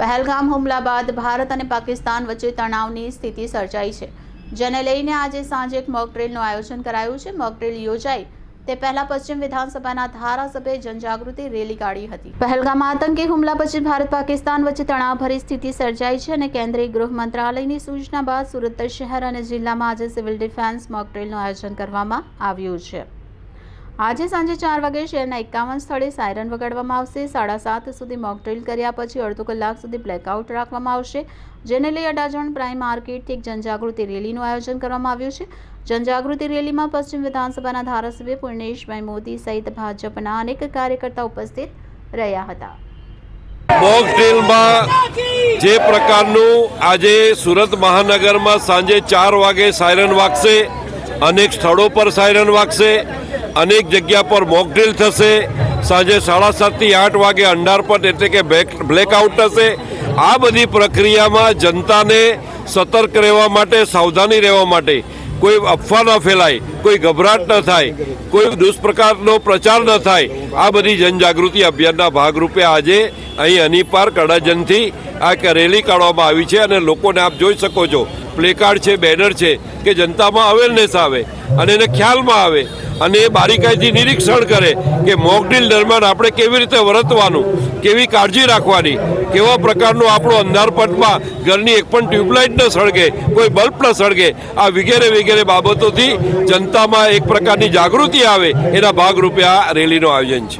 પહેલગામ હુમલા બાદ ભારત અને પાકિસ્તાન વચ્ચે તણાવની સ્થિતિ સર્જાઈ છે, જેને લઈને આજે સાંજે એક મોક ડ્રીલનું આયોજન કરાયું છે. મોકડ્રેલ યોજાઈ તે પહેલા પશ્ચિમ વિધાનસભાના ધારાસભ્યે જનજાગૃતિ રેલી કાઢી હતી. પહેલગામ આતંકી હુમલા પછી ભારત પાકિસ્તાન વચ્ચે તણાવભરી સ્થિતિ સર્જાઈ છે અને કેન્દ્રીય ગૃહ મંત્રાલયની સૂચના બાદ સુરત શહેર અને જિલ્લામાં આજે સિવિલ ડિફેન્સ મોક ડ્રીલનું આયોજન કરવામાં આવ્યું છે. આજે સાંજે ચાર વાગે શહેરના એકાવન સ્થળે સાયરન વગાડવામાં આવશે. સાડા સાત સુધી મોક ડ્રીલ કર્યા પછી અડધો કલાક સુધી બ્લેકઆઉટ રાખવામાં આવશે, જેને લઈ અડાજણ પ્રાઇમ માર્કેટથી એક જનજાગૃતિ રેલીનું આયોજન કરવામાં આવ્યું છે. જનજાગૃતિ રેલીમાં પશ્ચિમ વિધાનસભાના ધારાસભ્ય પૂર્ણેશભાઈ મોદી સહિત ભાજપના અનેક કાર્યકર્તા ઉપસ્થિત રહ્યા હતા. મોક જે પ્રકારનું આજે સુરત મહાનગરમાં સાંજે ચાર વાગે સાયરન વાગશે, અનેક સ્થળો પર સાયરન વાગશે અનેક જગ્યા પર મોકડ્રીલ થશે. સાંજે સાડા સાતથી આઠ વાગે અંડારપટ એટલે કે બ્લેકઆઉટ થશે. આ બધી પ્રક્રિયામાં જનતાને સતર્ક રહેવા માટે, સાવધાની રહેવા માટે કોઈ અફવા ન ફેલાય, કોઈ ગભરાટ ન થાય, કોઈ દુષ્પ્રકારનો પ્રચાર ન થાય. આ બધી જનજાગૃતિ અભિયાનના ભાગરૂપે આજે અહીં અનીપાર કડાજનથી આ રેલી કાઢવામાં આવી છે અને લોકોને આપ જોઈ શકો છો. પ્લેકાર્ડ છે બેનર છે કે જનતામાં અવેરનેસ આવે અને એને ખ્યાલમાં આવે. અને એ બારીકાઈથી નિરીક્ષણ કરે કે મોકડ્રીલ દરમિયાન આપણે કેવી રીતે વર્તવાનું, કેવી કાળજી રાખવાની, કેવા પ્રકારનું આપણું અંધારપટમાં ઘરની એક પણ ટ્યુબલાઇટ ન સળગે, કોઈ બલ્બ ન સળગે, આ વગેરે વગેરે બાબતોથી જનતામાં એક પ્રકારની જાગૃતિ આવે, એના ભાગરૂપે આ રેલીનું આયોજન છે.